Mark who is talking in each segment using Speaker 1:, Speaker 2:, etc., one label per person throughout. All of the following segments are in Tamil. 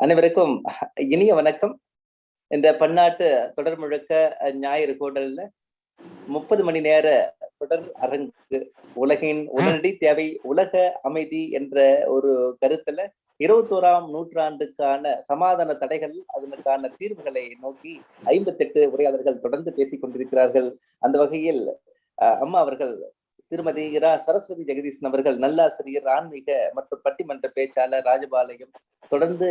Speaker 1: அனைவருக்கும் இனிய வணக்கம். இந்த பன்னாட்டு தொடர் முழுக்க ஞாயிறு கூடல்ல முப்பது மணி நேர தொடர் அரங்கு உலகின் உடனடி தேவை உலக அமைதி என்ற ஒரு கருத்துல இருபத்தோராம் நூற்றாண்டுக்கான சமாதான தடைகள் அதனுக்கான தீர்வுகளை நோக்கி ஐம்பத்தெட்டு உரையாளர்கள் தொடர்ந்து பேசிக் கொண்டிருக்கிறார்கள். அந்த வகையில் அம்மா அவர்கள் திருமதி இரா சரஸ்வதி ஜெகதீசன் அவர்கள் நல்லாசிரியர் ஆன்மீக மற்றும் பட்டிமன்ற பேச்சாளர் ராஜபாளையம். தொடர்ந்து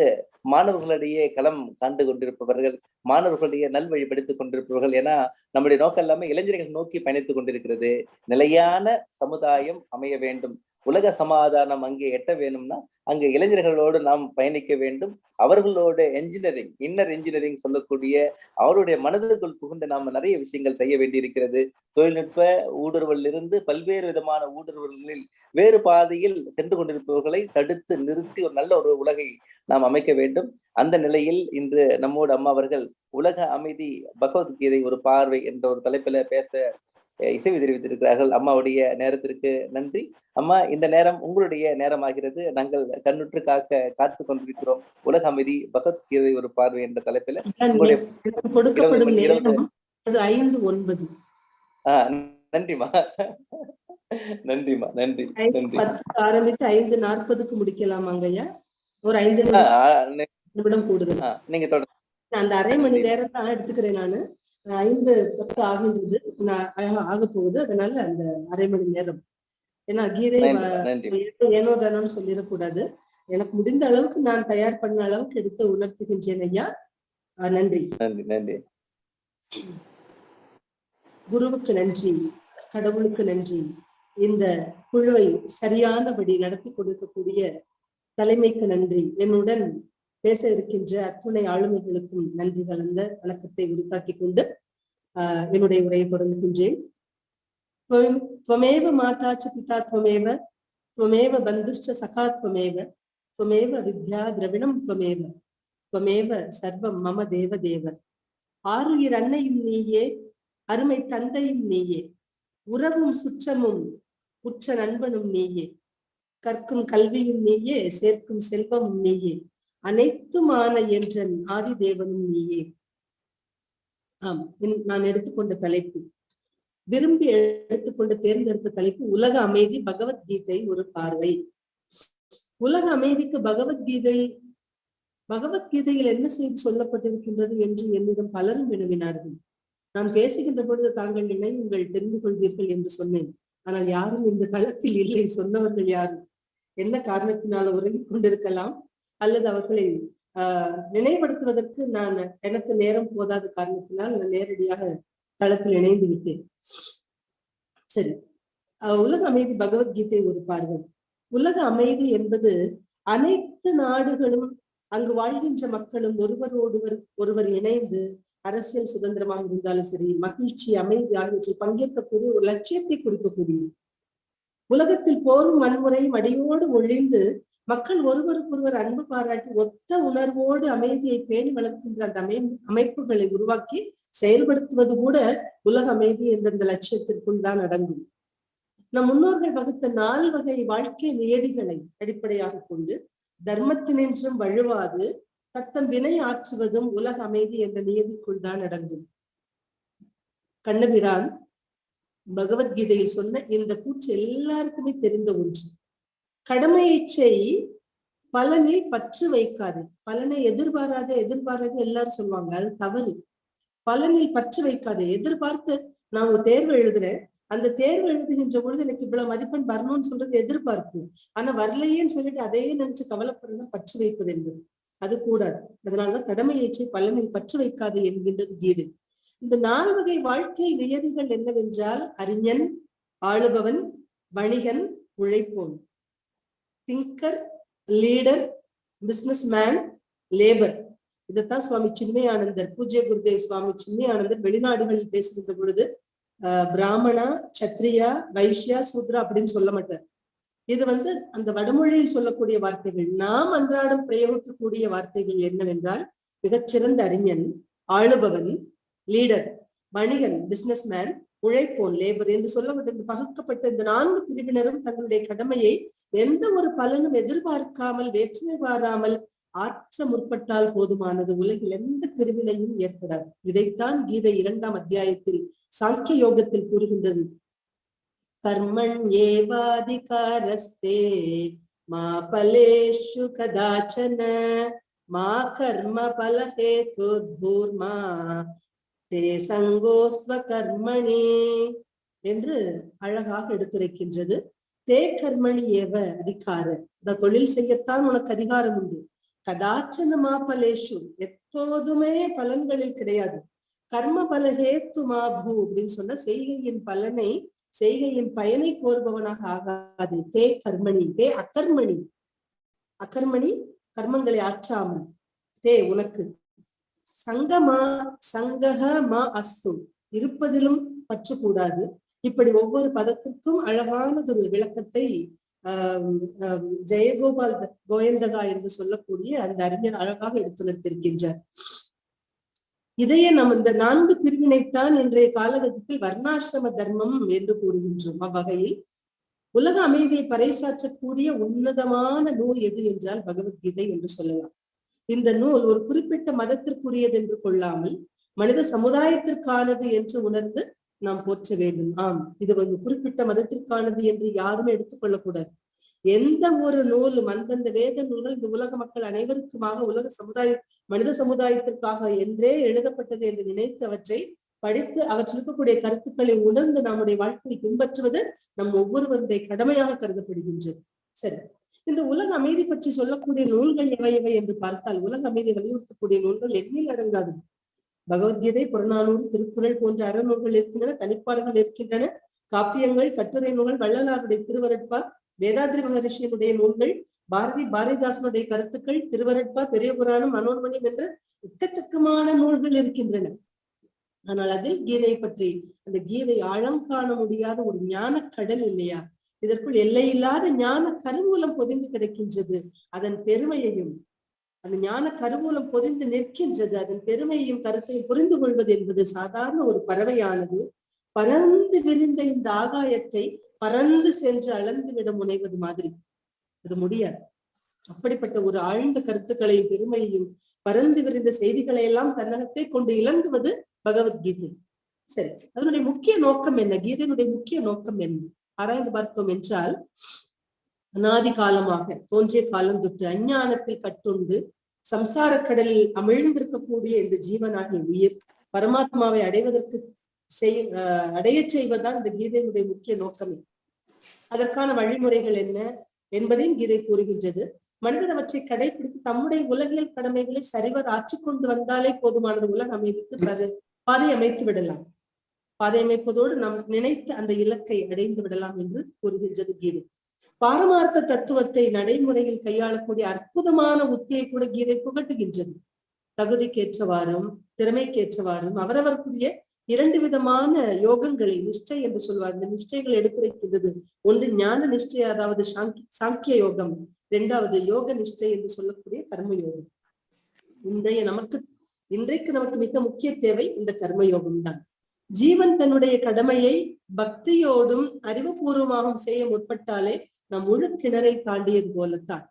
Speaker 1: மாணவர்களிடையே களம் காண்டு கொண்டிருப்பவர்கள் மாணவர்களுடைய நல்வழிப்படுத்திக் கொண்டிருப்பவர்கள் ஏன்னா நம்முடைய நோக்கம் எல்லாமே இளைஞர்கள் நோக்கி பயணித்துக் கொண்டிருக்கிறது. நிலையான சமுதாயம் அமைய வேண்டும். உலக சமாதானம் அங்கே எட்ட வேணும்னா அங்கு இளைஞர்களோடு நாம் பயணிக்க வேண்டும். அவர்களோட என்ஜினியரிங் இன்னர் என்ஜினியரிங் சொல்லக்கூடிய அவருடைய மனதுக்குள் புகுந்து நாம் நிறைய விஷயங்கள் செய்ய வேண்டியிருக்கிறது. தொழில்நுட்ப ஊடுருவலிருந்து பல்வேறு விதமான ஊடுருவல்களில் வேறு பாதையில் சென்று கொண்டிருப்பவர்களை தடுத்து நிறுத்தி ஒரு நல்ல ஒரு உலகை நாம் அமைக்க வேண்டும். அந்த நிலையில் இன்று நம்மோடு அம்மா அவர்கள் உலக அமைதி பகவத்கீதை ஒரு பார்வை என்ற ஒரு தலைப்பில பேச இசைவு தெரிவித்திருக்கிறார்கள். அம்மாவுடைய நேரத்திற்கு நன்றி. அம்மா இந்த நேரம் உங்களுடைய நேரமாகிறது. நாங்கள் கண்ணுற்று காக்க காத்து கொண்டிருக்கிறோம். உலக அமைதி பகவத்கீதை ஒரு பார்வை என்ற தலைப்பில்
Speaker 2: ஐந்து ஒன்பது.
Speaker 1: நன்றிமா நன்றிமா நன்றி. நன்றி.
Speaker 2: ஆரம்பித்து ஐந்து நாற்பதுக்கு முடிக்கலாம் அங்கய்யா. ஒரு ஐந்து நிமிடம் கூடுதல்.
Speaker 1: நீங்க தொடர்ந்து
Speaker 2: அந்த அரை மணி நேரம் தான் எடுத்துக்கிறேன் நானு. ஐந்து பத்து ஆகின்றது. ஆக போகுது அதனால அந்த அரை மணி நேரம். ஏன்னா கீதை ஏனோ தானோன்னு சொல்லிடக்கூடாது. எனக்கு முடிந்த அளவுக்கு நான் தயார் பண்ண அளவுக்கு எடுத்து உணர்த்துகின்றேன் ஐயா. நன்றி.
Speaker 1: நன்றி நன்றி.
Speaker 2: குருவுக்கு நன்றி. கடவுளுக்கு நன்றி. இந்த குழுவை சரியானபடி நடத்தி கொடுக்கக்கூடிய தலைமைக்கு நன்றி. என்னுடன் பேச இருக்கின்ற அத்துணை ஆளுமைகளுக்கும் நன்றி கலந்த வணக்கத்தை உருவாக்கி கொண்டு ஆஹ் என்னுடைய உரையை தொடங்குகின்றேன் துவமேவ மாதாச்ச பிதா துவமேவ துவமேவ பந்துஷ்ட சகா துவமேவ துவமேவ வித்யா திரவிணம் துவமேவ துவமேவ சர்வம் மம தேவ தேவர் ஆறுயிர் அன்னையும் நீயே அருமை தந்தையும் நீயே உறவும் சுற்றமும் உற்ற நண்பனும் நீயே கற்கும் கல்வியும் நீயே சேர்க்கும் செல்வமும் நீயே. அனைத்துமான என்றன் ஆதி தேவனும் நீயே. ஆம் நான் எடுத்துக்கொண்ட தலைப்பு. விரும்பி எடுத்துக்கொண்டு தேர்ந்தெடுத்த தலைப்பு உலக அமைதி பகவத்கீதை ஒரு பார்வை. உலக அமைதிக்கு பகவத்கீதை பகவத்கீதையில் என்ன செய்து சொல்லப்பட்டிருக்கின்றது என்று என்னிடம் பலரும் வினவினார்கள். நான் பேசுகின்ற பொழுது தாங்கள் நினைவுங்கள் தெரிந்து கொள்வீர்கள் என்று சொன்னேன். ஆனால் யாரும் இந்த தளத்தில் இல்லை சொன்னவர்கள் யாரும். என்ன காரணத்தினால் உறங்கிக் கொண்டிருக்கலாம்? அல்லது அவர்களை ஆஹ் நினைவுபடுத்துவதற்கு நான் எனக்கு நேரம் போதாத காரணத்தினால் நான் நேரடியாக தளத்தில் இணைந்து விட்டேன். சரி. உலக அமைதி பகவத்கீதை ஒரு பார்வை. உலக அமைதி என்பது அனைத்து நாடுகளும் அங்கு வாழ்கின்ற மக்களும் ஒருவரோடுவர் ஒருவர் இணைந்து அரசியல் சுதந்திரமாக இருந்தாலும் சரி மகிழ்ச்சி அமைதி ஆகியவற்றில் பங்கேற்கக்கூடிய ஒரு லட்சியத்தை குறிக்கக்கூடியது. உலகத்தில் போரும் வன்முறையும் அடியோடு ஒழிந்து மக்கள் ஒருவருக்கொருவர் அன்பு பாராட்டி ஒத்த உணர்வோடு அமைதியை பேணி வளர்க்கின்ற அந்த அமை அமைப்புகளை உருவாக்கி செயல்படுத்துவது கூட உலக அமைதி என்ற இந்த லட்சியத்திற்குள் தான் அடங்கும். நம் முன்னோர்கள் வகுத்த நால் வகை வாழ்க்கை நியதிகளை அடிப்படையாக கொண்டு தர்மத்தினின்றும் வழுவாது தத்தம் வினை ஆற்றுவதும் உலக அமைதி என்ற நியதிக்குள் தான் அடங்கும். கண்ணபிரான் பகவத்கீதையில் சொன்ன இந்த கூற்று எல்லாருக்குமே தெரிந்த ஒன்று. கடமையை செய் பலனில் பற்று வைக்காது. பலனை எதிர்பாராத எதிர்பாராத எல்லாரும் சொல்லுவாங்க அது தவறு. பலனில் பற்று வைக்காது. எதிர்பார்த்து நான் ஒரு தேர்வு எழுதுறேன். அந்த தேர்வு எழுதுகின்ற பொழுது எனக்கு இவ்வளவு மதிப்பெண் வரணும்னு சொல்றது எதிர்பார்ப்பு. ஆனா வரலையேன்னு சொல்லிட்டு அதையே நினைச்சு கவலைப்படுறது பற்று வைப்பது என்பது. அது கூடாது. அதனாலதான் கடமையேச்சை பலனில் பற்று வைக்காது என்கின்றது கீதை. இந்த நால் வகை வாழ்க்கை நியதிகள் என்னவென்றால் அறிஞன் ஆளுபவன் வணிகன் உழைப்போன். Thinker leader business man labour இதைத்தான் சுவாமி சின்மயானந்தர் பூஜ்ய குருதேவ் சுவாமி சின்மயானந்தர் வெளிநாடுகளில் பேசுகின்ற பொழுது பிராமணா சத்ரியா வைஷ்யா சூத்ரா அப்படின்னு சொல்ல மாட்டார். இது வந்து அந்த வடமொழியில் சொல்லக்கூடிய வார்த்தைகள். நாம் அன்றாடம் பிரயோகிக்கக்கூடிய வார்த்தைகள் என்னவென்றால் மிகச்சிறந்த அறிஞன் ஆளுபவன் லீடர் வணிகன் பிசினஸ் மேன் உழைப்போன் லேபர் என்று சொல்லப்பட்ட பகுக்கப்பட்ட இந்த நான்கு பிரிவினரும் தங்களுடைய கடமையை எந்த ஒரு பலனும் எதிர்பார்க்காமல் வேற்றுமை பாராமல் ஆற்ற முற்பட்டால் போதுமானது. உலகில் எந்த பிரிவினையும் ஏற்படாது. இதைத்தான் கீதை இரண்டாம் அத்தியாயத்தில் சாங்கிய யோகத்தில் கூறுகின்றது. கர்மண் ஏவாதிகாரஸ்தே மா பலேஷு கதாச்சன மா கர்ம பலஹேதுர்மா தே சங்கோஸ்வ கர்மணி என்று அழகாக எடுத்துரைக்கின்றது. தே கர்மணி ஏவ அதிகார இந்த தொழில் செய்யத்தான் உனக்கு அதிகாரம் உண்டு. கதாச்சன மாபலேஷு எப்போதுமே பலன்களில் கிடையாது. கர்ம பலஹேத்து மா பூ அப்படின்னு சொன்ன செய்கையின் பலனை செய்கையின் பயனை கோருபவனாக ஆகாது. தே கர்மணி தே அக்கர்மணி அக்கர்மணி கர்மங்களை ஆற்றாமல் தே உனக்கு. சங்கமா சங்கக மா அஸ்து. இருப்பதிலும் பற்று கூடாது இப்படி ஒவ்வொரு பதத்திற்கும் அழகானதொரு விளக்கத்தை ஆஹ் ஜெயகோபால் கோயந்தகா என்று சொல்லக்கூடிய அந்த அறிஞர் அழகாக எடுத்துணர்த்திருக்கின்றார் இதையே நம் இந்த நான்கு பிரிவினைத்தான் இன்றைய காலகட்டத்தில் வர்ணாசிரம தர்மம் என்று கூறுகின்றோம். அவ்வகையில் உலக அமைதியை பறைசாற்றக்கூடிய உன்னதமான நூல் எது என்றால் பகவத்கீதை என்று சொல்லலாம். இந்த நூல் ஒரு குறிப்பிட்ட மதத்திற்குரியது என்று கொள்ளாமல் மனித சமுதாயத்திற்கானது என்று உணர்ந்து நாம் போற்ற வேண்டும். ஆம் இது ஒரு குறிப்பிட்ட மதத்திற்கானது என்று யாருமே எடுத்துக்கொள்ளக்கூடாது. எந்த ஒரு நூலும் அந்தந்த வேத நூல்கள் இந்த உலக மக்கள் அனைவருக்குமாக உலக சமுதாய மனித சமுதாயத்திற்காக என்றே எழுதப்பட்டது என்று நினைத்து அவற்றை படித்து அவற்றில் இருக்கக்கூடிய கருத்துக்களை உணர்ந்து நம்முடைய வாழ்க்கையை பின்பற்றுவது நம் ஒவ்வொருவருடைய கடமையாக கருதப்படுகின்றது. சரி. இந்த உலக அமைதி பற்றி சொல்லக்கூடிய நூல்கள் எவை எவை என்று பார்த்தால் உலக அமைதி வலியுறுத்தக்கூடிய நூல்கள் எண்ணில் அடங்காது. பகவத்கீதை புறநானூறு திருக்குறள் போன்ற அறநூல்கள் இருக்கின்றன தனிப்பாடுகள் இருக்கின்றன காப்பியங்கள் கட்டுரை நூல்கள் வள்ளலாருடைய திருவரட்பா வேதாத்ரி மகரிஷியினுடைய நூல்கள் பாரதி பாரதிதாசனுடைய கருத்துக்கள் திருவரட்பா பெரிய புராணம் மனோன்மணியம் என்ற எக்கச்சக்கமான நூல்கள் இருக்கின்றன. ஆனால் அதில் கீதை பற்றி அந்த கீதை ஆழம் காண முடியாத ஒரு ஞான கடல் இல்லையா? இதற்குள் எல்லையில்லாத ஞான கருவூலம் பொதிந்து கிடக்கின்றது. அதன் பெருமையையும் அந்த ஞான கருவூலம் பொதிந்து நிற்கின்றது. அதன் பெருமையையும் கருத்தையும் புரிந்து கொள்வது என்பது சாதாரண ஒரு பறவையானது. பறந்து விரிந்த இந்த ஆகாயத்தை பறந்து சென்று அளந்து விட முனைவது மாதிரி. அது முடியாது. அப்படிப்பட்ட ஒரு ஆழ்ந்த கருத்துக்களையும் பெருமையையும் பறந்து விரிந்த செய்திகளை எல்லாம் தன்னகத்தை கொண்டு இலங்குவது பகவத்கீதை. சரி அதனுடைய முக்கிய நோக்கம் என்ன? கீதையினுடைய முக்கிய நோக்கம் என்ன? ஆராய்ந்து பார்த்தோம் என்றால் அநாதி காலமாக தோன்றிய காலம் தொட்டு அஞ்ஞானத்தில் கட்டுண்டு சம்சார கடலில் அமிழ்ந்திருக்கக்கூடிய இந்த ஜீவனாகிய உயிர் பரமாத்மாவை அடைவதற்கு செய் அஹ் அடையச் செய்வதுதான் இந்த கீதையினுடைய முக்கிய நோக்கமே. அதற்கான வழிமுறைகள் என்ன என்பதையும் கீதை கூறுகின்றது. மனிதர் அவற்றை கடைபிடித்து தம்முடைய உலகியல் கடமைகளை சரிவர் ஆற்றிக்கொண்டு வந்தாலே போதுமானது உலக அமைதிக்கு பாதை அமைத்து விடலாம். பாதை அமைப்பதோடு நாம் நினைத்த அந்த இலக்கை அடைந்து விடலாம் என்று கூறுகின்றது கீதை. பாரமார்த்த தத்துவத்தை நடைமுறையில் கையாளக்கூடிய அற்புதமான உத்தியை கூட கீதை புகட்டுகின்றது. தகுதிக்கேற்றவாறும் திறமைக்கேற்றவாறும் அவரவருக்குரிய இரண்டு விதமான யோகங்களை நிஷ்டை என்று சொல்வார். இந்த நிஷ்டைகள் எடுத்துரைக்கின்றது. ஒன்று ஞான நிஷ்டை அதாவது சாங்கிய யோகம். இரண்டாவது யோக நிஷ்டை என்று சொல்லக்கூடிய கர்ம யோகம் இன்றைய நமக்கு இன்றைக்கு நமக்கு மிக முக்கிய தேவை இந்த கர்ம யோகம் தான் ஜீவன் தன்னுடைய கடமையை பக்தியோடும் அறிவுபூர்வமாகவும் செய்ய முற்பட்டாலே நம் முழு கிணறை தாண்டியது போலத்தான்.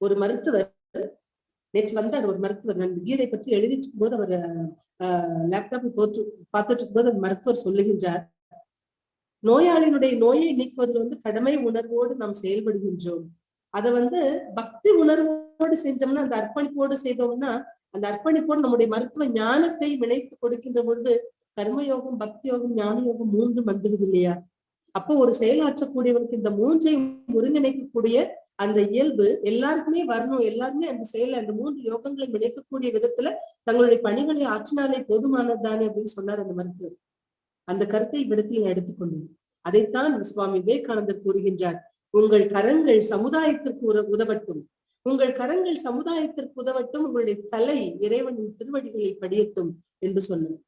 Speaker 2: ஒரு மருத்துவர் நேற்று வந்தார் ஒரு மருத்துவர் நான் கீதை பற்றி எழுதிட்டு போது அவர் லேப்டாப் போட்டு பார்த்துட்டு இருக்கும்போது அந்த மருத்துவர் சொல்லுகின்றார் நோயாளியினுடைய நோயை நீக்குவதில் வந்து கடமை உணர்வோடு நாம் செயல்படுகின்றோம். அதை வந்து பக்தி உணர்வோடு செஞ்சோம்னா அந்த அர்ப்பணிப்போடு செய்தோம்னா அந்த அர்ப்பணிப்போடு நம்முடைய மருத்துவ ஞானத்தை விளைத்து கொடுக்கின்ற பொழுது கர்மயோகம் பக்தி யோகம் ஞான யோகம் மூன்றும் வந்துடுது இல்லையா அப்போ ஒரு செயலாற்றக்கூடியவனுக்கு இந்த மூன்றையும் ஒருங்கிணைக்கக்கூடிய அந்த இயல்பு எல்லாருக்குமே வரணும். எல்லாருமே அந்த செயலை அந்த மூன்று யோகங்களை நினைக்கக்கூடிய விதத்துல தங்களுடைய பணிகளை ஆற்றினாலே போதுமானதுதானே அப்படின்னு சொன்னார் அந்த மருத்துவர். அந்த கருத்தை இவ்விடத்தில் எடுத்துக்கொண்டேன் அதைத்தான் சுவாமி விவேகானந்தர் கூறுகின்றார். உங்கள் கரங்கள் சமுதாயத்திற்கு உற- உதவட்டும். உங்கள் கரங்கள் சமுதாயத்திற்கு உதவட்டும். உங்களுடைய தலை இறைவனின் திருவடிகளை படியட்டும் என்று சொன்னார்.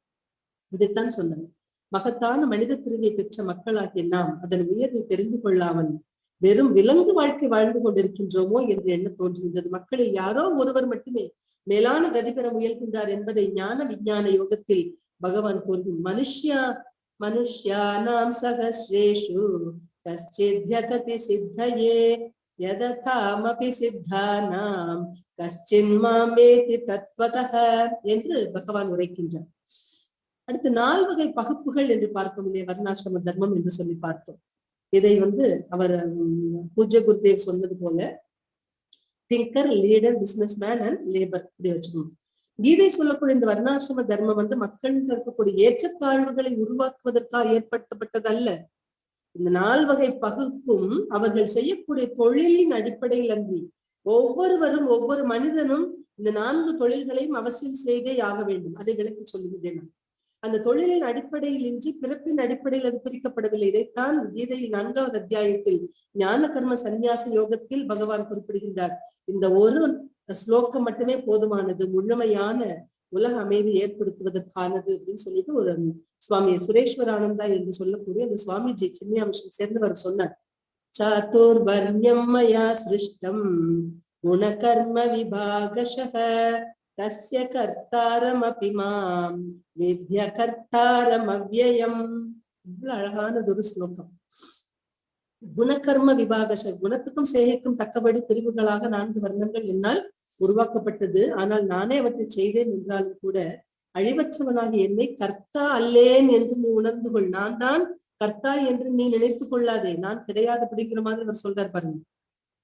Speaker 2: இதைத்தான் சொன்னார் மகத்தான மனித பிரிவை பெற்ற மக்களாகிய நாம் அதன் உயர்வை தெரிந்து கொள்ளாமல் வெறும் விலங்கு வாழ்க்கை வாழ்ந்து கொண்டிருக்கின்றோமோ என்று எண்ண தோன்றுகின்றது. மக்களில் யாரோ ஒருவர் மட்டுமே மேலான கதி பெற முயல்கின்றார் என்பதை ஞான விஞ்ஞான யோகத்தில் பகவான் கூறுகிறார் மனுஷ்யா மனுஷ்யானாம் சகஸ்ரேஷு கஷ்டித்யததி சித்தயே யததாமபி சித்தானாம் கஷ்டின்மாமேதி தத்வதः என்று பகவான் உரைக்கின்றார். அடுத்து நாலு வகை பகுப்புகள் என்று பார்த்தோம் இல்லையா? வர்ணாசிரம தர்மம் என்று சொல்லி பார்த்தோம். இதை வந்து அவர் பூஜ்ய குருதேவ் சொன்னது போல thinker leader business man and labour இப்படி வச்சுக்கணும். கீதை சொல்லக்கூடிய இந்த வர்ணாசிரம தர்மம் வந்து மக்கள் இருக்கக்கூடிய ஏற்றத்தாழ்வுகளை உருவாக்குவதற்காக ஏற்படுத்தப்பட்டதல்ல. இந்த நால் வகை பகுப்பும் அவர்கள் செய்யக்கூடிய தொழிலின் அடிப்படையில் அன்றி ஒவ்வொருவரும் ஒவ்வொரு மனிதனும் இந்த நான்கு தொழில்களையும் அவசியம் செய்தே ஆக வேண்டும். அதை விளக்கி சொல்லுகின்றேன் நான். அந்த தொழிலின் அடிப்படையில் இன்றி பிறப்பின் அடிப்படையில் அது பிரிக்கப்படவில்லை. இதைத்தான் கீதையின் நான்காவது அத்தியாயத்தில் ஞான கர்ம சந்நியாச யோகத்தில் பகவான் குறிப்பிடுகின்றார். இந்த ஒரு ஸ்லோகம் மட்டுமே போதுமானது முழுமையான உலக அமைதி ஏற்படுத்துவதற்கானது அப்படின்னு சொல்லிட்டு ஒரு சுவாமி சுரேஸ்வரானந்தா என்று சொல்லக்கூடிய அந்த சுவாமிஜி சின்னியாமிஷன் சேர்ந்தவர் சொன்னார். சாத்துர்வர்ணியம் மயா சிருஷ்டம் குணகர்ம விபாகஷக தஸ்ய கர்த்தாரமபி மாம் வித்ய கர்த்தாரமவ்யயம் இவ்வளவு அழகானது ஒரு ஸ்லோகம். குணகர்ம விபாகச குணத்துக்கும் சேகைக்கும் தக்கபடி பிரிவுகளாக நான்கு வர்ணங்கள் என்னால் உருவாக்கப்பட்டது. ஆனால் நானே அவற்றை செய்தேன் என்றாலும் கூட அழிவற்றவனாக என்னை கர்த்தா அல்லேன் என்று நீ உணர்ந்து கொள் நான் தான் கர்த்தா என்று நீ நினைத்துக் கொள்ளாதே. நான் கிடையாது அப்படிங்கிற மாதிரி அவர் சொல்றார் பாருங்க.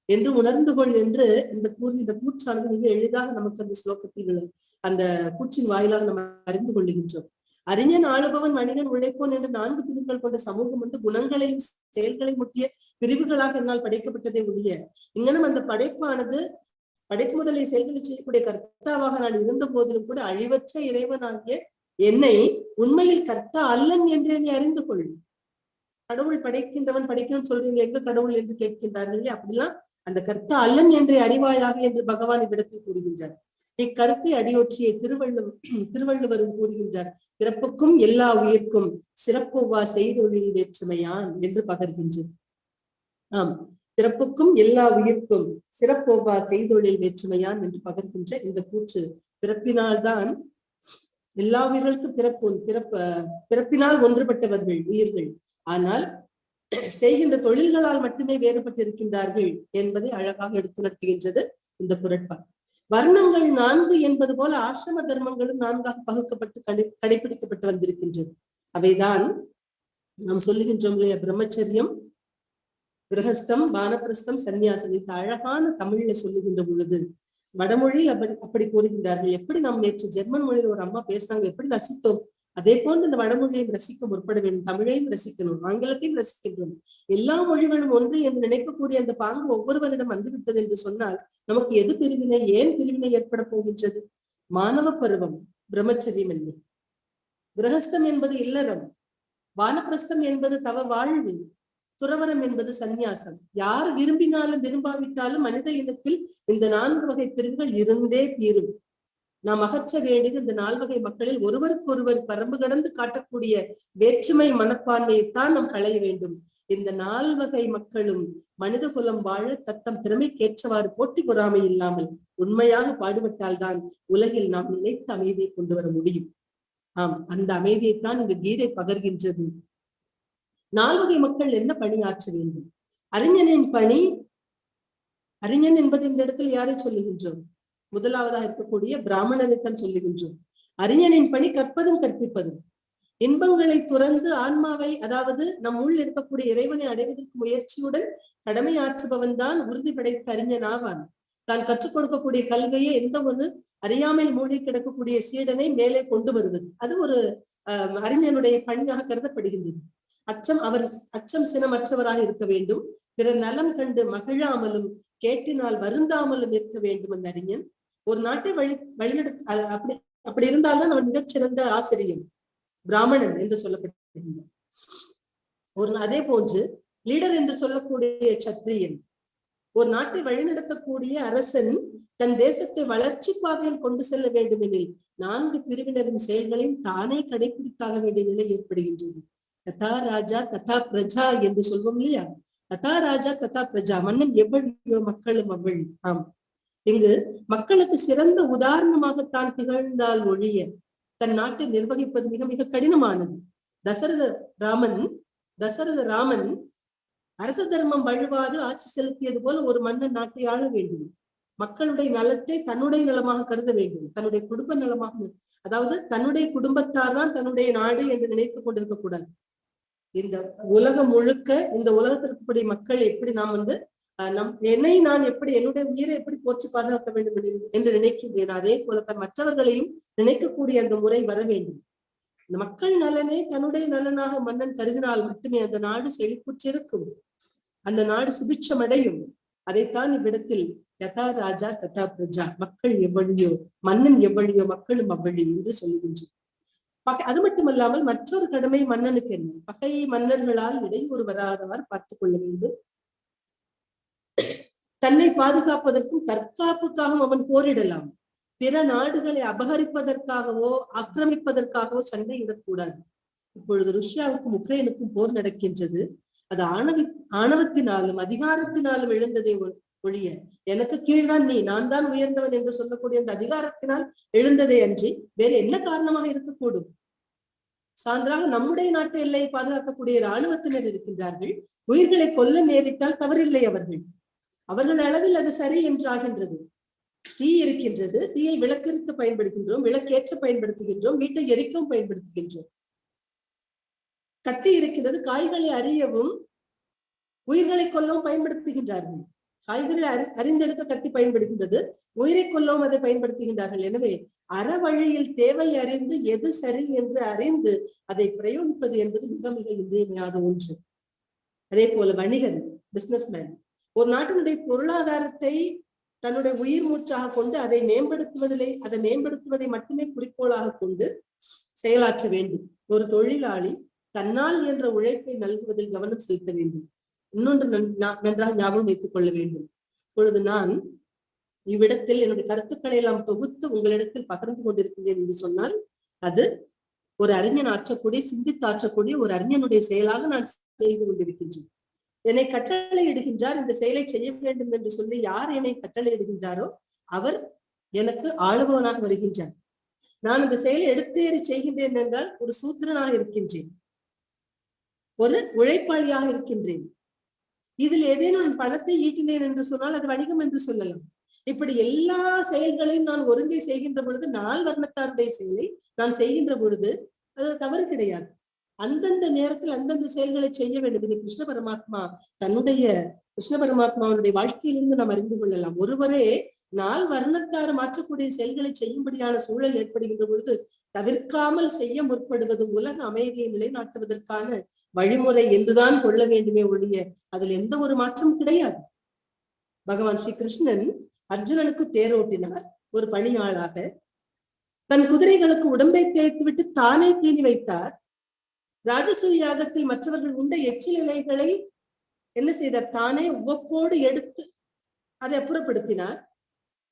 Speaker 2: என்று உணர்ந்து கொள் என்று இந்த கூறி இந்த கூற்றானது மிக எளிதாக நமக்கு அந்த ஸ்லோகத்தில் அந்த கூற்றின் வாயிலாக நம்ம அறிந்து கொள்ளுகின்றோம். அறிஞன் ஆளுபவன் மனிதன் உழைப்போன் என்று நான்கு பிரிவுகள் கொண்ட சமூகம் வந்து குணங்களையும் செயல்களை முட்டிய பிரிவுகளாக என்னால் படைக்கப்பட்டதே ஒழிய இங்கனும் அந்த படைப்பானது படைப்பு முதலை செயல்களை செய்யக்கூடிய கர்த்தாவாக நான் இருந்த போதிலும் கூட அழிவற்ற இறைவனாகிய என்னை உண்மையில் கர்த்தா அல்லன் என்றே நீ அறிந்து கொள். கடவுள் படைக்கின்றவன் படைக்கணும்னு சொல்றீங்க எங்க கடவுள் என்று கேட்கின்றார்கள் அப்படிலாம் அந்த கருத்து அல்லன் என்றே அறிவாயாக என்று பகவான் இவ்விடத்தில் கூறுகின்றார். இக்கருத்தை அடியொற்றிய திருவள்ளுவர் திருவள்ளுவரும் கூறுகின்றார் பிறப்புக்கும் எல்லா உயிர்க்கும் சிறப்புவா செய்தொழில் வேற்றுமையான் என்று பகர்கின்றது. ஆம் பிறப்புக்கும் எல்லா உயிர்க்கும் சிறப்போவா செய்தொழில் வேற்றுமையான் என்று பகர்கின்ற இந்த கூற்று பிறப்பினால்தான் எல்லா உயிர்களுக்கும் பிறப்பு பிறப்ப பிறப்பினால் ஒன்றுபட்டவர்கள் உயிர்கள். ஆனால் செய்கின்ற தொழில்களால் மட்டுமே வேறுபட்டிருக்கின்றார்கள் என்பதை அழகாக எடுத்து நடத்துகின்றது இந்த குரட்பா. வர்ணங்கள் நான்கு என்பது போல ஆசிரம தர்மங்களும் நான்காக பகுக்கப்பட்டு கடை கடைபிடிக்கப்பட்டு வந்திருக்கின்றது. அவைதான் நாம் சொல்லுகின்றோம் இல்லையா? பிரம்மச்சரியம் கிரகஸ்தம் வானப்பிரஸ்தம் சந்நியாசம். இந்த அழகான தமிழ்ல சொல்லுகின்ற பொழுது வடமொழி அப்படி அப்படி கூறுகின்றார்கள். எப்படி நாம் நேற்று ஜெர்மன் மொழியில் ஒரு அம்மா பேசுனாங்க? எப்படி ரசித்தோம்? அதே போன்று இந்த வடமொழியையும் ரசிக்க முற்பட வேண்டும் தமிழையும் ரசிக்கணும் ஆங்கிலத்தையும் ரசிக்கின்றோம் எல்லா மொழிகளும் ஒன்று என்று நினைக்கக்கூடிய அந்த பாங்கு ஒவ்வொருவரிடம் வந்துவிட்டது என்று சொன்னால் நமக்கு எது பிரிவினை ஏன் பிரிவினை ஏற்பட போகின்றது? மாணவ பருவம் பிரம்மச்சரியம் என்ன கிரகஸ்தம் என்பது இல்லறம் வானப்பிரஸ்தம் என்பது தவ வாழ்வு துறவரம் என்பது சந்நியாசம். யார் விரும்பினாலும் விரும்பாவிட்டாலும் மனித இனத்தில் இந்த நான்கு வகை பிரிவுகள் இருந்தே தீரும். நாம் அகற்ற வேண்டியது இந்த நால்வகை மக்களில் ஒருவருக்கொருவர் பரம்பு கடந்து காட்டக்கூடிய வேற்றுமை மனப்பான்மையைத்தான் நாம் களைய வேண்டும். இந்த நால்வகை மக்களும் மனித குலம் வாழ தத்தம் திறமைக்கேற்றவாறு போட்டி பொறாமை இல்லாமல் உண்மையாக பாடுபட்டால்தான் உலகில் நாம் நினைத்த அமைதியை கொண்டு வர முடியும். ஆம் அந்த அமைதியைத்தான் இங்கு கீதை பகர்கின்றது. நால்வகை மக்கள் என்ன பணியாற்ற வேண்டும்? அறிஞனின் பணி அறிஞன் என்பது இந்த இடத்தில் யாரை சொல்லுகின்றோம்? முதலாவதாக இருக்கக்கூடிய பிராமணனைத்தான் சொல்லுகின்றோம். அறிஞனின் பணி கற்பதும் கற்பிப்பதும். இன்பங்களை துறந்து ஆன்மாவை அதாவது நம் உள் இருக்கக்கூடிய இறைவனை அடைவதற்கு முயற்சியுடன் கடமையாற்றுபவன் தான் உறுதி படைத்த அறிஞன் ஆவான். தான் கற்றுக் கொடுக்கக்கூடிய கல்வியை எந்த ஒரு அறியாமல் மூழ்கி கிடக்கக்கூடிய சீடனை மேலே கொண்டு வருவது. அது ஒரு அஹ், அறிஞனுடைய பணியாக கருதப்படுகின்றது. அச்சம் அவர் அச்சம் சினமற்றவராக இருக்க வேண்டும். பிறர் நலம் கண்டு மகிழாமலும் கேட்டினால் வருந்தாமலும் இருக்க வேண்டும் அந்த அறிஞன். ஒரு நாட்டை வழி வழிநடத்த அப்படி அப்படி இருந்தால்தான் அவன் மிகச்சிறந்த ஆசிரியர். பிராமணன் என்று சொல்லப்பட்டிருக்கிறார் ஒரு அதே போன்று லீடர் என்று சொல்லக்கூடிய சத்திரியன் ஒரு நாட்டை வழிநடத்தக்கூடிய அரசன் தன் தேசத்தை வளர்ச்சி பாதையில் கொண்டு செல்ல வேண்டும் எனில் நான்கு பிரிவினரின் செயல்களையும் தானே கடைபிடித்தாக வேண்டிய நிலை ஏற்படுகின்றது. ததா ராஜா ததா பிரஜா என்று சொல்வோம் இல்லையா? ததா ராஜா ததா பிரஜா மன்னன் எவ்வளவு மக்களும் அவள். ஆம். இங்கு மக்களுக்கு சிறந்த உதாரணமாகத்தான் திகழ்ந்தால் ஒழிய தன் நாட்டை நிர்வகிப்பது மிக மிக கடினமானது. தசரத ராமன் தசரத ராமன் அரச தர்மம் வழுவாது ஆட்சி செலுத்தியது போல ஒரு மன்னன் நாட்டை ஆள வேண்டும். மக்களுடைய நலத்தை தன்னுடைய நலமாக கருத வேண்டும். தன்னுடைய குடும்ப நலமாக அதாவது தன்னுடைய குடும்பத்தார் தான் தன்னுடைய நாடு என்று நினைத்துக் கொண்டிருக்க கூடாது. இந்த உலகம் முழுக்க இந்த உலகத்திற்குடைய மக்கள் எப்படி நாம் வந்து நம் என்னை நான் எப்படி என்னுடைய உயிரை எப்படி போற்றி பாதுகாக்க வேண்டும் என்று- நினைக்கின்றேன். அதே போல மற்றவர்களையும் நினைக்கக்கூடிய அந்த முறை வர வேண்டும். இந்த மக்கள் நலனே தன்னுடைய நலனாக மன்னன் கருதினால் மட்டுமே அந்த நாடு செழிப்புற்றிருக்கும். அந்த நாடு சுபிட்சமடையும். அதைத்தான் இவ்விடத்தில் யதா ராஜா ததா பிரஜா மக்கள் எவ்வழியோ மன்னன் எவ்வழியோ மக்களும் அவ்வழி என்று சொல்லுகின்றனர். பகை அது மட்டுமல்லாமல் மற்றொரு கடமை மன்னனுக்கு என்ன? பகை மன்னர்களால் இடையூறு வராதவாறு பார்த்துக் கொள்ள வேண்டும். தன்னை பாதுகாப்பதற்கும் தற்காப்புக்காகவும் அவன் போரிடலாம். பிற நாடுகளை அபகரிப்பதற்காகவோ ஆக்கிரமிப்பதற்காகவோ சண்டையிடக்கூடாது இப்பொழுது ருஷ்யாவுக்கும் உக்ரைனுக்கும் போர் நடக்கின்றது. அது ஆணவி ஆணவத்தினாலும் அதிகாரத்தினாலும் எழுந்ததே ஒ- ஒழிய எனக்கு கீழ்தான் நீ நான் தான் உயர்ந்தவன் என்று சொல்லக்கூடிய அந்த அதிகாரத்தினால் எழுந்ததே அன்றி வேறு என்ன காரணமாக இருக்கக்கூடும்? சான்றாக நம்முடைய நாட்டு எல்லையை பாதுகாக்கக்கூடிய இராணுவத்தினர் இருக்கின்றார்கள். உயிர்களை கொல்ல நேரிட்டால் தவறில்லை அவர்கள். அவர்கள் அளவில் அது சரி என்றாகின்றது. தீ இருக்கின்றது தீயை விளக்கிற்கு பயன்படுகின்றோம் விளக்கேற்ற பயன்படுத்துகின்றோம் வீட்டை எரிக்கவும் பயன்படுத்துகின்றோம். கத்தி இருக்கின்றது காய்களை அறியவும் உயிர்களை கொல்லவும் பயன்படுத்துகின்றார்கள். காய்கறிகளை அறி அறிந்தெடுக்க கத்தி பயன்படுகின்றது உயிரை கொல்லவும் அதை பயன்படுத்துகின்றார்கள். எனவே அற வழியில் தேவை அறிந்து எது சரி என்று அறிந்து அதை பிரயோகிப்பது என்பது மிக மிக இன்றியமையாத ஒன்று. அதே போல வணிகன் பிசினஸ்மேன் ஒரு நாட்டினுடைய பொருளாதாரத்தை தன்னுடைய உயிர் மூச்சாக கொண்டு அதை மேம்படுத்துவதிலே அதை மேம்படுத்துவதை மட்டுமே குறிக்கோளாக கொண்டு செயலாற்ற வேண்டும். ஒரு தொழிலாளி தன்னால் என்ற உழைப்பை நல்குவதில் கவனம் செலுத்த வேண்டும். இன்னொன்று நன்- நன்றாக ஞாபகம் வைத்துக் கொள்ள வேண்டும். இப்பொழுது நான் இவ்விடத்தில் என்னுடைய கருத்துக்களை எல்லாம் தொகுத்து உங்களிடத்தில் பகிர்ந்து கொண்டிருக்கின்றேன் என்று சொன்னால் அது ஒரு அறிஞன் ஆற்றக்கூடிய சிந்தித்து ஆற்றக்கூடிய ஒரு அறிஞனுடைய செயலாக நான் செய்து கொண்டிருக்கின்றேன். என்னை கட்டளை இடுகின்றார் இந்த செயலை செய்ய வேண்டும் என்று சொல்லி யார் என்னை கட்டளை இடுகின்றாரோ அவர் எனக்கு ஆளுபவனாக வருகின்றார். நான் அந்த செயலை எடுத்தேறி செய்கின்றேன் என்றால் ஒரு சூத்திரனாக இருக்கின்றேன். ஒரு உழைப்பாளியாக இருக்கின்றேன். இதில் ஏதேனும் நான் பணத்தை ஈட்டினேன் என்று சொன்னால் அது வணிகம் என்று சொல்லலாம். இப்படி எல்லா செயல்களையும் நான் ஒருங்கே செய்கின்ற பொழுது நாள் வர்ணத்தாருடைய செயலை நான் செய்கின்ற பொழுது அது தவறு கிடையாது. அந்தந்த நேரத்தில் அந்தந்த செயல்களை செய்ய வேண்டும். இது கிருஷ்ண பரமாத்மா தன்னுடைய கிருஷ்ண பரமாத்மாவுடைய வாழ்க்கையிலிருந்து நாம் அறிந்து கொள்ளலாம். ஒருவரே நால் வர்ணத்தார் மாற்றக்கூடிய செயல்களை செய்யும்படியான சூழல் ஏற்படுகின்ற பொழுது தவிர்க்காமல் செய்ய முற்படுவதும் உலக அமைதியை நிலைநாட்டுவதற்கான வழிமுறை என்றுதான் கொள்ள வேண்டுமே ஒழிய அதில் எந்த ஒரு மாற்றமும் கிடையாது. பகவான் ஸ்ரீ கிருஷ்ணன் அர்ஜுனனுக்கு தேரோட்டினார் ஒரு பணியாளாக தன் குதிரைகளுக்கு உடம்பை தேய்த்துவிட்டு தானே தீனி வைத்தார். ராஜசூய யாகத்தில் மற்றவர்கள் உண்ட எச்சில் இலைகளை என்ன செய்தார்? தானே உவப்போடு எடுத்து அதை அப்புறப்படுத்தினார்.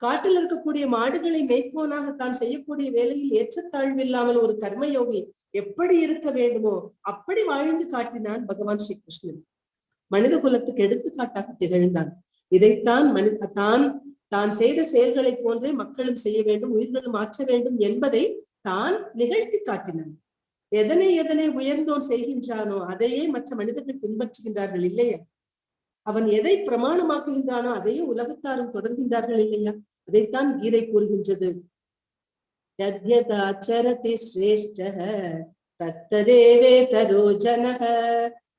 Speaker 2: காட்டில் இருக்கக்கூடிய மாடுகளை மேய்ப்போனாக தான் செய்யக்கூடிய வேலையில் ஏற்றத்தாழ்வு இல்லாமல் ஒரு கர்மயோகி எப்படி இருக்க வேண்டுமோ அப்படி வாழ்ந்து காட்டினான் பகவான் ஸ்ரீ கிருஷ்ணன் மனித குலத்துக்கு எடுத்துக்காட்டாக திகழ்ந்தான். இதைத்தான் மனித தான் தான் செய்த செயல்களை போன்றே மக்களும் செய்ய வேண்டும் உயிர்களும் மாற்ற வேண்டும் என்பதை தான் நிகழ்த்தி காட்டினான். எதனை எதனை உயர்ந்தோன் செய்கின்றானோ அதையே மற்ற மனிதர்கள் பின்பற்றுகின்றார்கள் இல்லையா? அவன் எதை பிரமாணமாக்குகின்றானோ அதையே உலகத்தாரும் தொடர்கின்றார்கள் இல்லையா? அதைத்தான் கீதை கூறுகின்றது. யத்யதாச்சரதி சிரேஷ்ட தத்ததேவே தரோ ஜனக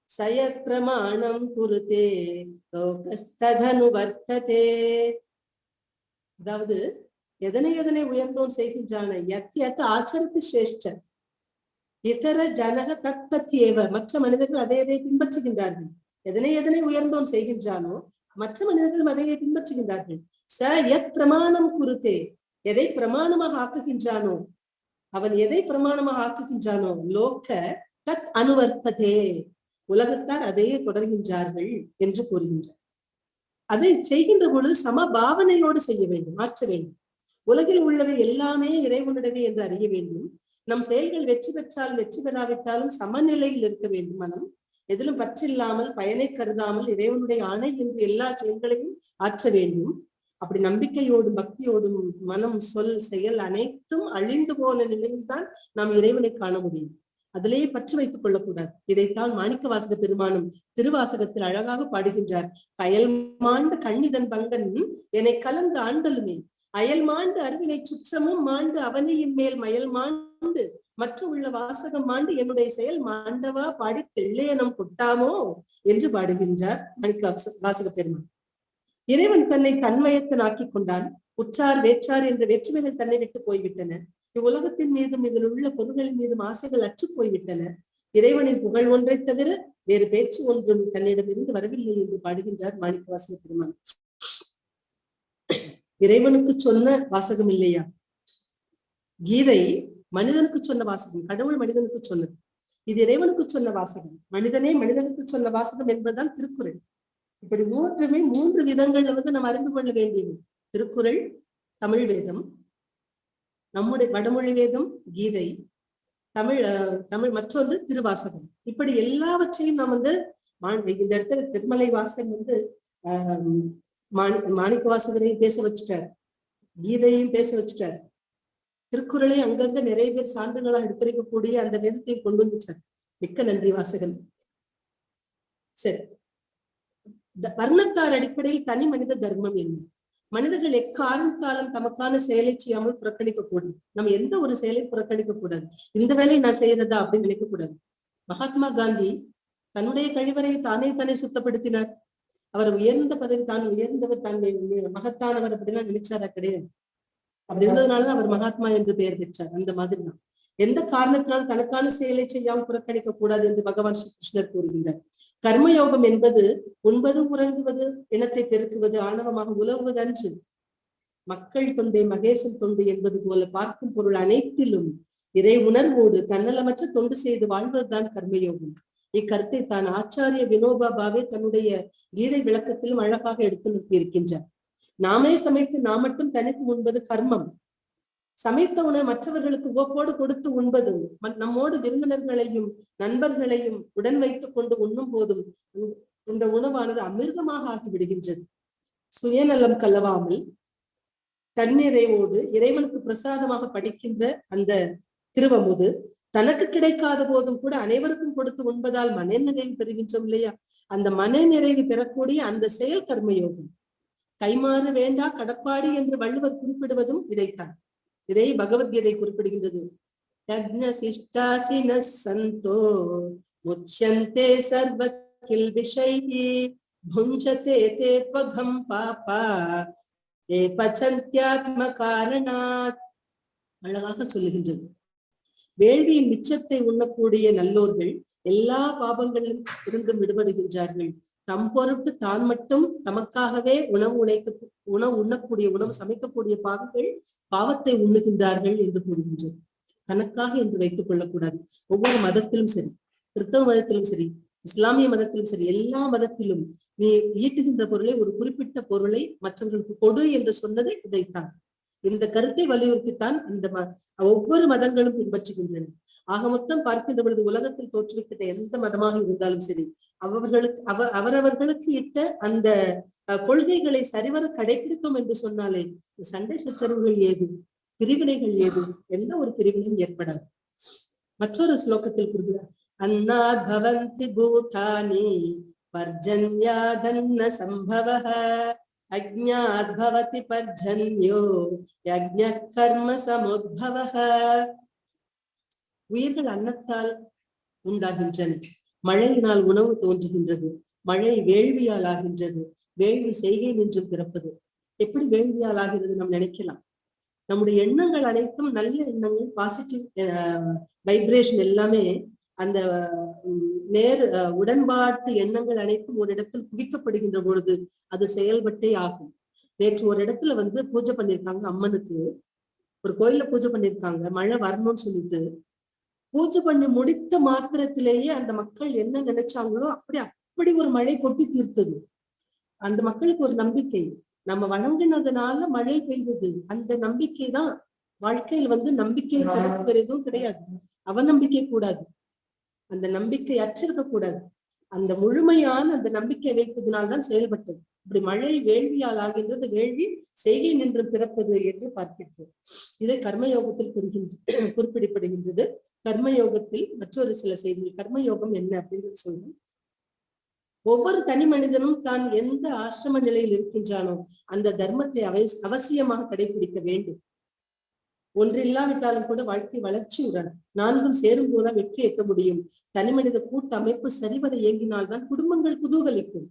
Speaker 2: சயத் பிரமாணம் குருதே லோகஸ்ததனு வர்த்ததே. அதாவது எதனை எதனை உயர்ந்தோன் செய்கின்றான யத் யத் ஆச்சரதி சிரேஷ்ட இதர ஜனக தத் ஏவ. மற்ற மனிதர்கள் அதை எதை பின்பற்றுகின்றார்கள். எதனை எதனை உயர்ந்தோன் செய்கின்றானோ மற்ற மனிதர்களும் அதையே பின்பற்றுகின்றார்கள். ச யத் பிரமாணம் குருத்தே. எதை பிரமாணமாக ஆக்குகின்றானோ அவன் எதை பிரமாணமாக ஆக்குகின்றானோ லோக தத் அனுவர்த்ததே. உலகத்தார் அதையே தொடர்கின்றார்கள் என்று கூறுகின்றார். அதை செய்கின்ற பொழுது சம பாவனையோடு செய்ய வேண்டும் மாற்ற வேண்டும். உலகில் உள்ளவை எல்லாமே இறைவனுடவே என்று அறிய வேண்டும். நம் செயல்கள் வெற்றி பெற்றால் வெற்றி பெறாவிட்டாலும் சமநிலையில் இருக்க வேண்டும் மனம். எதிலும் பற்றில்லாமல் பயனை கருதாமல் இறைவனுடைய ஆணை என்று எல்லா செயல்களையும் ஆற்ற வேண்டும். அப்படி நம்பிக்கையோடும் பக்தியோடும் மனம் சொல் செயல் அனைத்தும் அழிந்து போன நிலையில் தான் நாம் இறைவனை காண முடியும். அதிலேயே பற்று வைத்துக் கொள்ளக்கூடாது. இதைத்தான் மாணிக்க வாசக பெருமானும் திருவாசகத்தில் அழகாக பாடுகின்றார். கயல் மாண்ட கண்ணிதன் பங்கன் என்னை கலந்து ஆண்டலுமே அயல் மாண்டு அருவினை சுற்றமும் மாண்டு அவனையின் மேல் மயல் மாண்டு மற்ற உள்ள வாசகம் மாண்டு என்னுடைய செயல் மாண்டவா? பாடி தெள்ளையனம் கொட்டாமோ? என்று பாடுகின்றார் மணிக்க வாசக பெருமான் இறைவன் தன்னை தன்மயத்தன் ஆக்கிக் கொண்டான். உற்றார் வேற்றார் என்ற வேற்றுமைகள் தன்னை விட்டு போய்விட்டன. இவ்வுலகத்தின் மீதும் இதில் உள்ள பொருள்களின் மீதும் ஆசைகள் அற்று போய்விட்டன. இறைவனின் புகழ் ஒன்றை தவிர வேறு பேச்சு ஒன்றும் தன்னிடமிருந்து வரவில்லை என்று பாடுகின்றார் மாணிக்க வாசக பெருமான் இறைவனுக்கு சொன்ன வாசகம் இல்லையா கீதை மனிதனுக்கு சொன்ன வாசகம் கடவுள் மனிதனுக்கு சொன்னது. இது இறைவனுக்கு சொன்ன வாசகம். மனிதனே மனிதனுக்கு சொன்ன வாசகம் என்பதுதான் திருக்குறள். இப்படி மூன்றுமே மூன்று விதங்கள்ல வந்து நம்ம அறிந்து கொள்ள வேண்டியது. திருக்குறள் தமிழ் வேதம் நம்முடைய வடமொழி வேதம் கீதை தமிழ் அஹ், தமிழ் மற்றொன்று திருவாசகம். இப்படி எல்லாவற்றையும் நாம் வந்து மா- இந்த இடத்துல திருமலை வாசன் வந்து ஆஹ் மாணி மாணிக்க வாசகரையும் பேச வச்சுட்டார். கீதையும் பேச வச்சுட்டார். திருக்குறளை அங்கங்க நிறைய பேர் சான்றுகளா எடுத்திருக்கக்கூடிய அந்த விதத்தை கொண்டு வந்துட்டார். மிக்க நன்றி வாசகன். சரி. வர்ணத்தார் அடிப்படையில் தனி மனித தர்மம் என்ன? மனிதர்கள் எக்காரணத்தாலும் தமக்கான செயலை செய்யாமல் புறக்கணிக்க கூடாது நம்ம எந்த ஒரு செயலை புறக்கணிக்க கூடாது இந்த வேலையை நான் செய்யறதா அப்படின்னு நினைக்க கூடாது மகாத்மா காந்தி தன்னுடைய கழிவறையை தானே தானே சுத்தப்படுத்தினார். அவர் உயர்ந்த பதவி தான் உயர்ந்தவர் தான் மகத்தானவர் அப்படின்னா நினைச்சாரா கிடையாது. அப்படி இருந்ததுனாலதான் அவர் மகாத்மா என்று பெயர் பெற்றார். அந்த மாதிரி தான் எந்த காரணத்தினால் தனக்கான செயலை செய்யாமல் புறக்கணிக்க கூடாது என்று பகவான் ஸ்ரீ கிருஷ்ணர் கூறுகின்றார். கர்மயோகம் என்பது உண்பது உறங்குவது இனத்தை பெருக்குவது ஆணவமாக உலவுவது அன்று. மக்கள் தொண்டை மகேசன் தொண்டு என்பது போல பார்க்கும் பொருள் அனைத்திலும் இறை உணர்வோடு தன்னலமற்ற தொண்டு செய்து வாழ்வதுதான் கர்மயோகம். இக்கருத்தை தான் ஆச்சாரிய வினோபா பாவே தன்னுடைய கீதை விளக்கத்திலும் அழகாக எடுத்து நிறுத்தி இருக்கின்றார் நாமே சமைத்து நாம் மட்டும் தனித்து உண்பது கர்மம். சமைத்த உணவு மற்றவர்களுக்கு ஓப்போடு கொடுத்து உண்பது நம்மோடு விருந்தினர்களையும் நண்பர்களையும் உடன் வைத்துக் கொண்டு உண்ணும் போதும் இந்த- இந்த உணவானது அமிர்தமாக ஆகிவிடுகின்றது. சுயநலம் கலவாமல் தன்னிறைவோடு இறைவனுக்கு பிரசாதமாக படிக்கின்ற அந்த திருவமுது தனக்கு கிடைக்காத போதும் கூட அனைவருக்கும் கொடுத்து உண்பதால் மன நிறைவு பெறுகின்றோம் இல்லையா? அந்த மன நிறைவு பெறக்கூடிய அந்த செயல் கர்மயோகம். கைமாறு வேண்டா கடப்பாடி என்று வள்ளுவர் குறிப்பிடுவதும் இதைத்தான். இதை பகவத்கீதை குறிப்பிடுகின்றது. யக்ஞ சிஷ்டாசின சந்தோ முச்சந்தே சர்வ கில் விஷைஹி புஞ்சதே தே த்வகம் பாபா ஏ பச்சந்தியாத்ம காரணாத் அழகாக சொல்லுகின்றது. வேள்வியின் மிச்சத்தை உண்ணக்கூடிய நல்லோர்கள் எல்லா பாபங்களிலும் இருந்தும் விடுபடுகின்றார்கள். தம் பொருட்டு தான் மட்டும் தமக்காகவே உணவு உழைக்க உணவு உண்ணக்கூடிய உணவு சமைக்கக்கூடிய பாவங்கள் பாவத்தை உண்ணுகின்றார்கள் என்று கூறுகின்றது தனக்காக என்று வைத்துக் கொள்ளக்கூடாது. ஒவ்வொரு மதத்திலும் சரி கிறிஸ்தவ மதத்திலும் சரி இஸ்லாமிய மதத்திலும் சரி எல்லா மதத்திலும் நீ ஈட்டுகின்ற பொருளை ஒரு குறிப்பிட்ட பொருளை மற்றவர்களுக்கு கொடு என்று சொன்னது இதைத்தான். இந்த கருத்தை வலியுறுத்தித்தான் இந்த ஒவ்வொரு மதங்களும் பின்பற்றுகின்றன. ஆக மொத்தம் பார்க்கின்ற பொழுது உலகத்தில் தோற்றுவிக்கிட்ட எந்த மதமாக இருந்தாலும் சரி அவர்களுக்கு அவ அவரவர்களுக்கு இட்ட அந்த கொள்கைகளை சரிவர கடைபிடித்தோம் என்று சொன்னாலே இந்த சண்டை சச்சரவுகள் ஏது? பிரிவினைகள் ஏது? எந்த ஒரு பிரிவினையும் ஏற்படாது. மற்றொரு ஸ்லோகத்தில் கூறுகிறார் அண்ணா பவந்தி பூதானி பர்ஜன்யாதன்ன சம்பவ அஜ்ஞாத் பவதி பர்ஜன்யோ கர்ம சமுத்பவः உயிர்கள் அன்னத்தால் உண்டாகின்றன. மழையினால் உணவு தோன்றுகின்றது. மழை வேள்வியால் ஆகின்றது. வேள்வி செய்கை நின்று பிறப்பது. எப்படி வேள்வியால் ஆகிறது நாம் நினைக்கலாம். நம்முடைய எண்ணங்கள் அனைத்தும் நல்ல எண்ணங்கள் பாசிட்டிவ் வைப்ரேஷன் எல்லாமே அந்த நேர் உடன்பாட்டு எண்ணங்கள் அனைத்தும் ஒரு இடத்தில் குவிக்கப்படுகின்ற பொழுது அது செயல்பட்டே ஆகும். நேற்று ஒரு இடத்துல வந்து பூஜை பண்ணிருக்காங்க அம்மனுக்கு. ஒரு கோயில்ல பூஜை பண்ணிருக்காங்க. மழை வரணும்னு சொல்லிட்டு. பூஜை பண்ணி முடித்த மாத்திரத்திலேயே அந்த மக்கள் என்ன நினைச்சாங்களோ அப்படி அப்படி ஒரு மழை கொட்டி தீர்த்தது. அந்த மக்களுக்கு ஒரு நம்பிக்கை. நம்ம வணங்கினதுனால மழை பெய்தது. அந்த நம்பிக்கை தான் வாழ்க்கையில் வந்து நம்பிக்கையை தவிர்த்து எதுவும் கிடையாது. அவநம்பிக்கை கூடாது. அந்த நம்பிக்கை அற்றிருக்க கூடாது. அந்த முழுமையான அந்த நம்பிக்கை வைத்ததினால்தான் செயல்பட்டது. இப்படி மழை வேள்வியால் ஆகின்றது வேள்வி செய்கை நின்று பிறப்பது என்று பார்க்கின்றோம். இதை கர்மயோகத்தில் குறிக்கின்ற குறிப்பிடப்படுகின்றது. கர்மயோகத்தில் மற்றொரு சில செய்திகள் கர்மயோகம் என்ன அப்படின்னு சொல்றோம் ஒவ்வொரு தனி மனிதனும் தான் எந்த ஆசிரம நிலையில் இருக்கின்றானோ அந்த தர்மத்தை அவ அவசியமாக கடைபிடிக்க வேண்டும். ஒன்றில்லாவிட்டாலும் கூட வாழ்க்கை வளர்ச்சியுடன் நான்கும் சேரும் போதுதான் வெற்றி எட்ட முடியும். தனிமனித கூட்டமைப்பு சரிவர இயங்கினால்தான் குடும்பங்கள் குதூகலிக்கும்.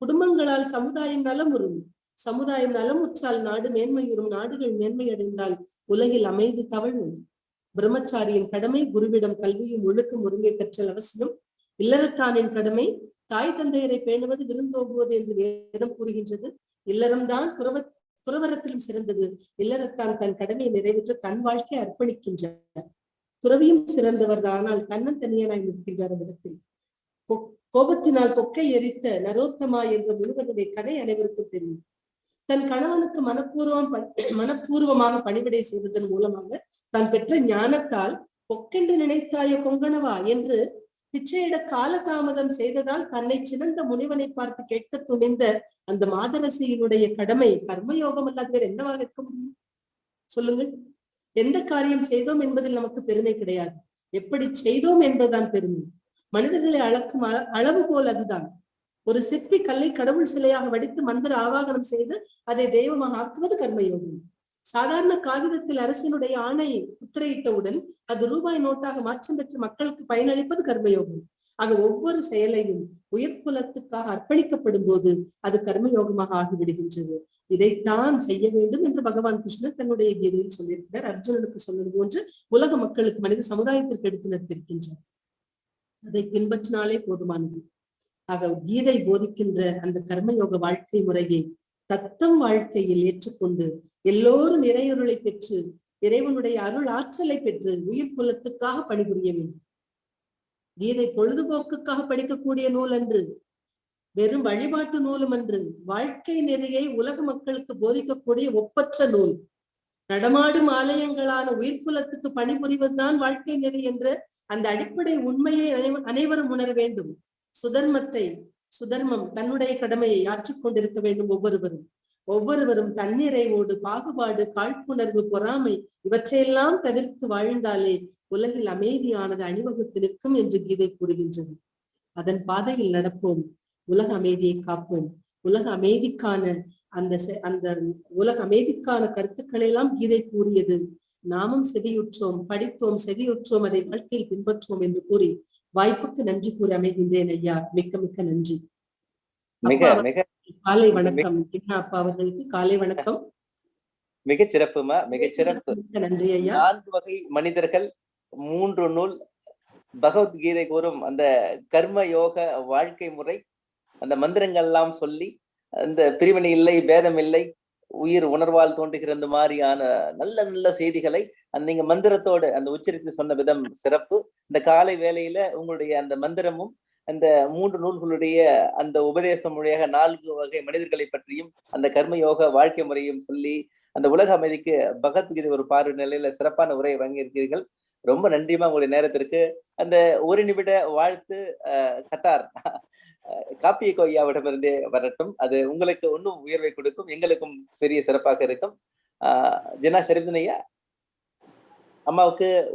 Speaker 2: குடும்பங்களால் சமுதாயம் நலமுறும். சமுதாயம் நலமுற்றால் நாடு மேன்மையுறும். நாடுகள் மேன்மையடைந்தால் உலகில் அமைதி தவழும். பிரம்மச்சாரியின் கடமை குருவிடம் கல்வியும் ஒழுக்கம் ஒருங்கே கற்றல் அவசியம். இல்லறத்தானின் கடமை தாய் தந்தையரை பேணுவது விருந்தோம்புவது என்று வேதம் கூறுகின்றது. இல்லறம்தான் துறவ துறவரத்திலும் சிறந்தது. இல்லறத்தான் தன் கடமையை நிறைவேற்ற தன் வாழ்க்கை அர்ப்பணிக்கின்றார். துறவியும் சிறந்தவர் ஆனால் தன்னன் தனியனாய் நிற்கின்றார் இடத்தில் கோபத்தினால் கொக்கை எரித்த நரோத்தமா என்ற முனிவருடைய கதை அனைவருக்கும் தெரியும். தன் கணவனுக்கு மனப்பூர்வம் மனப்பூர்வமாக பணிவிடை செய்வதன் மூலமாக தான் பெற்ற ஞானத்தால் பொக்கென்று நினைத்தாய கொங்கணவா என்று பிச்சையிட காலதாமதம் செய்ததால் தன்னை சிறந்த முனிவனை பார்த்து கேட்க துணிந்த அந்த மாதரசியினுடைய கடமை கர்மயோகம் அல்லாத வேறு என்னவாக இருக்க முடியும்? சொல்லுங்கள். எந்த காரியம் செய்தோம் என்பதில் நமக்கு பெருமை கிடையாது. எப்படி செய்தோம் என்பதுதான் பெருமை. மனிதர்களை அளக்கும் அளவுகோல் அதுதான். ஒரு சிற்பி கல்லை கடவுள் சிலையாக வடித்து மந்திர ஆவாகனம் செய்து அதை தெய்வமாக ஆக்குவது கர்மயோகம். சாதாரண காகிதத்தில் அரசினுடைய ஆணை முத்திரையிட்டவுடன் அது ரூபாய் நோட்டாக மாற்றம் பெற்று மக்களுக்கு பயனளிப்பது கர்மயோகம். ஆக ஒவ்வொரு செயலையும் உயிர்குலத்துக்காக அர்ப்பணிக்கப்படும் போது அது கர்மயோகமாக ஆகிவிடுகின்றது. இதைத்தான் செய்ய வேண்டும் என்று பகவான் கிருஷ்ணர் தன்னுடைய கீதையில் சொல்லியிருக்கிறார். அர்ஜுனனுக்கு சொன்னது போன்று உலக மக்களுக்கு மனித சமுதாயத்திற்கு எடுத்து நடத்திருக்கின்றார். அதை பின்பற்றினாலே போதுமானது. ஆக கீதை போதிக்கின்ற அந்த கர்மயோக வாழ்க்கை முறையை தத்தம் வாழ்க்கையில் ஏற்றுக்கொண்டு எல்லோரும் இறையொருளை பெற்று இறைவனுடைய அருள் ஆற்றலை பெற்று உயிர் குலத்துக்காக பணிபுரிய வேண்டும். கீதை பொழுதுபோக்குக்காக படிக்கக்கூடிய நூல் அன்று வெறும் வழிபாட்டு நூலும் அன்று வாழ்க்கை நெறியை உலக மக்களுக்கு போதிக்கக்கூடிய ஒப்பற்ற நூல். நடமாடும் ஆலயங்களான உயிர்குலத்துக்கு பணிபுரிவதுதான் வாழ்க்கை நெறி என்ற அந்த அடிப்படை உண்மையை அனைவரும் உணர வேண்டும். சுதர்மத்தை சுதர்மம் தன்னுடைய கடமையை ஆற்றிக் கொண்டிருக்க வேண்டும் ஒவ்வொருவரும். ஒவ்வொருவரும் தன்னிறைவோடு பாகுபாடு காழ்ப்புணர்வு பொறாமை இவற்றையெல்லாம் தவிர்த்து வாழ்ந்தாலே உலகில் அமைதியானது அணிவகுத்து நிற்கும் என்று கீதை கூறுகின்றது. அதன் பாதையில் நடப்போம். உலக அமைதியை காப்போம். உலக அமைதிக்கான அந்த அந்த உலக அமைதிக்கான கருத்துக்களை எல்லாம் கீதை கூறியது. நாமும் செவியுற்றோம் படித்தோம் செவியுற்றோம் அதை வாழ்க்கையில் பின்பற்றுவோம் என்று கூறி வாய்ப்புக்கு நன்றி கூறி அமைகின்றேன் ஐயா. மிக்க மிக்க நன்றி. காலை வணக்கம். கிண்ணா அப்பா அவர்களுக்கு காலை வணக்கம்.
Speaker 1: மிக சிறப்புமா? மிக சிறப்பு.
Speaker 2: நன்றி ஐயா.
Speaker 1: நான்கு வகை மனிதர்கள் மூன்று நூல் பகவத்கீதை கூறும் அந்த கர்ம யோக வாழ்க்கை முறை அந்த மந்திரங்கள் எல்லாம் சொல்லி அந்த பிரிவினை இல்லை பேதம் இல்லை உயிர் உணர்வால் தோன்றுகிற அந்த மாதிரியான நல்ல நல்ல செய்திகளை அந்த நீங்க மந்திரத்தோடு அந்த உச்சரித்து சொன்ன விதம் சிறப்பு. இந்த காலை வேலையில உங்களுடைய அந்த மந்திரமும் அந்த மூன்று நூல்களுடைய அந்த உபதேசம் மொழியாக நான்கு வகை மனிதர்களை பற்றியும் அந்த கர்மயோக வாழ்க்கை முறையும் சொல்லி அந்த உலக அமைதிக்கு பகத்கீதை ஒரு பார்வை நிலையில சிறப்பான உரையை வழங்கியிருக்கிறீர்கள். ரொம்ப நன்றிமா உங்களுடைய நேரத்திற்கு. அந்த ஒரு நிமிட வாழ்த்து கத்தார். காப்பிய கொய்யாவிடமிருந்தே வரட்டும். அது உங்களுக்கு ஒன்றும் உயர்வை கொடுக்கும். எங்களுக்கும் பெரிய சிறப்பாக இருக்கும். ஆஹ் ஜனா அம்மாவுக்கு